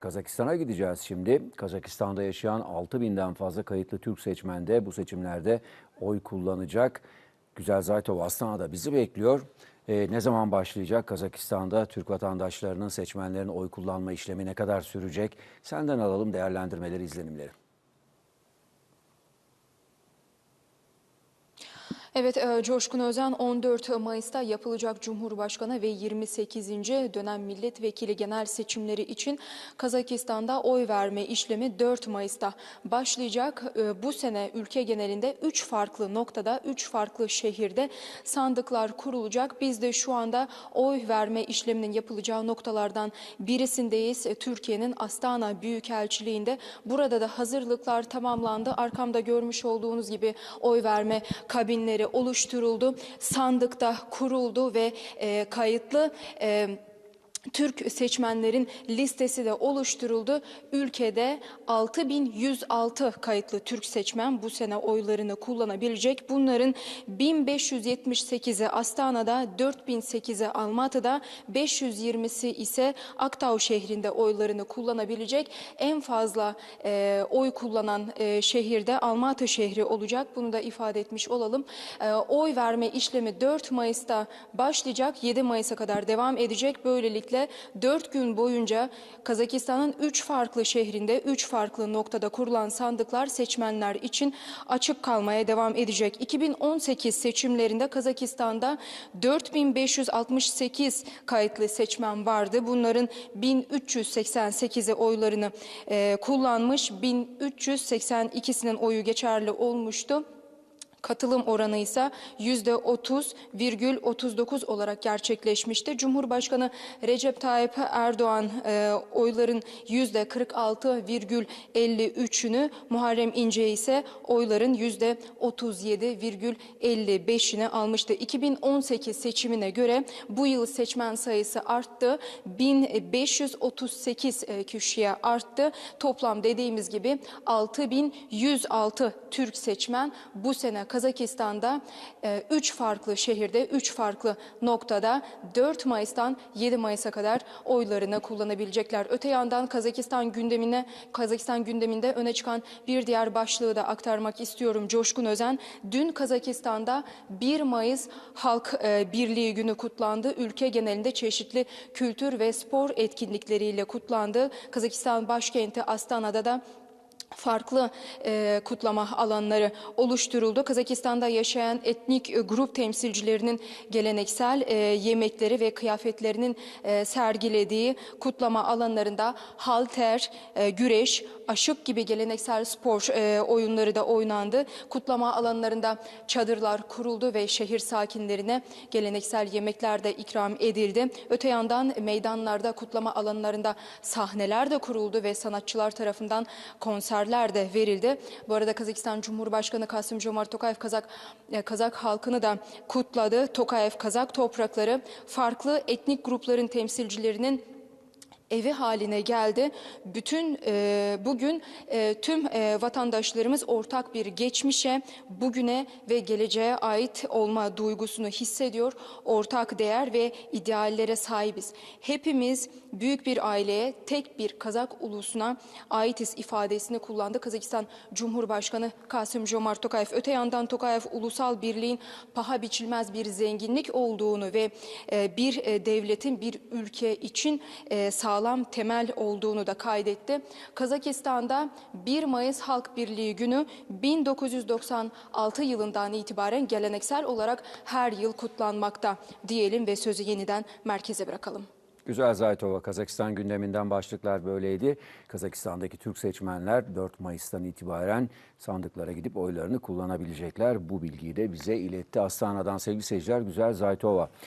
Kazakistan'a gideceğiz şimdi. Kazakistan'da yaşayan 6000'den fazla kayıtlı Türk seçmen de bu seçimlerde oy kullanacak. Güzel Zaytov Astana'da bizi bekliyor. Ee, ne zaman başlayacak Kazakistan'da Türk vatandaşlarının seçmenlerin oy kullanma işlemi ne kadar sürecek? Senden alalım değerlendirmeleri, izlenimleri. Evet, e, Coşkun Özen 14 Mayıs'ta yapılacak Cumhurbaşkanı ve 28. dönem milletvekili genel seçimleri için Kazakistan'da oy verme işlemi 4 Mayıs'ta başlayacak. E, Bu sene ülke genelinde 3 farklı noktada, 3 farklı şehirde sandıklar kurulacak. Biz de şu anda oy verme işleminin yapılacağı noktalardan birisindeyiz. E, Türkiye'nin Astana Büyükelçiliğinde. Burada da hazırlıklar tamamlandı. Arkamda görmüş olduğunuz gibi oy verme kabinleri oluşturuldu. Sandıkta kuruldu ve e, kayıtlı e, Türk seçmenlerin listesi de oluşturuldu. Ülkede 6106 kayıtlı Türk seçmen bu sene oylarını kullanabilecek. Bunların 1578'i Astana'da, 4008'i Almatı'da, 520'si ise Aktau şehrinde oylarını kullanabilecek. En fazla e, oy kullanan e, şehirde Almatı şehri olacak. Bunu da ifade etmiş olalım. E, oy verme işlemi 4 Mayıs'ta başlayacak. 7 Mayıs'a kadar devam edecek. Böylelikle 4 gün boyunca Kazakistan'ın 3 farklı şehrinde 3 farklı noktada kurulan sandıklar seçmenler için açık kalmaya devam edecek. 2018 seçimlerinde Kazakistan'da 4568 kayıtlı seçmen vardı. Bunların 1388'i oylarını e, kullanmış, 1382'sinin oyu geçerli olmuştu. Katılım oranı ise %30,39 olarak gerçekleşmişti. Cumhurbaşkanı Recep Tayyip Erdoğan e, oyların %46,53'ünü, Muharrem İnce ise oyların %37,55'ini almıştı. 2018 seçimine göre bu yıl seçmen sayısı arttı. 1538 e, kişiye arttı. Toplam dediğimiz gibi 6106 Türk seçmen bu sene Kazakistan'da 3 farklı şehirde, 3 farklı noktada 4 Mayıs'tan 7 Mayıs'a kadar oylarını kullanabilecekler. Öte yandan Kazakistan gündemine Kazakistan gündeminde öne çıkan bir diğer başlığı da aktarmak istiyorum. Coşkun Özen dün Kazakistan'da 1 Mayıs Halk e, Birliği günü kutlandı. Ülke genelinde çeşitli kültür ve spor etkinlikleriyle kutlandı. Kazakistan başkenti Astana'da da farklı e, kutlama alanları oluşturuldu. Kazakistan'da yaşayan etnik e, grup temsilcilerinin geleneksel e, yemekleri ve kıyafetlerinin e, sergilediği kutlama alanlarında halter, e, güreş, aşık gibi geleneksel spor e, oyunları da oynandı. Kutlama alanlarında çadırlar kuruldu ve şehir sakinlerine geleneksel yemekler de ikram edildi. Öte yandan meydanlarda kutlama alanlarında sahneler de kuruldu ve sanatçılar tarafından konserler de verildi. Bu arada Kazakistan Cumhurbaşkanı Kasım Jomart Tokayev Kazak e, Kazak halkını da kutladı. Tokayev Kazak toprakları farklı etnik grupların temsilcilerinin evi haline geldi. Bütün e, bugün e, tüm e, vatandaşlarımız ortak bir geçmişe, bugüne ve geleceğe ait olma duygusunu hissediyor. Ortak değer ve ideallere sahibiz. Hepimiz büyük bir aileye, tek bir Kazak ulusuna aitiz ifadesini kullandı. Kazakistan Cumhurbaşkanı Kasım Jomart Tokayev. Öte yandan Tokayev ulusal birliğin paha biçilmez bir zenginlik olduğunu ve e, bir e, devletin bir ülke için e, sağlam temel olduğunu da kaydetti. Kazakistan'da 1 Mayıs Halk Birliği günü 1996 yılından itibaren geleneksel olarak her yıl kutlanmakta diyelim ve sözü yeniden merkeze bırakalım. Güzel Zaytova, Kazakistan gündeminden başlıklar böyleydi. Kazakistan'daki Türk seçmenler 4 Mayıs'tan itibaren sandıklara gidip oylarını kullanabilecekler. Bu bilgiyi de bize iletti Astana'dan sevgili seyirciler Güzel Zaytova.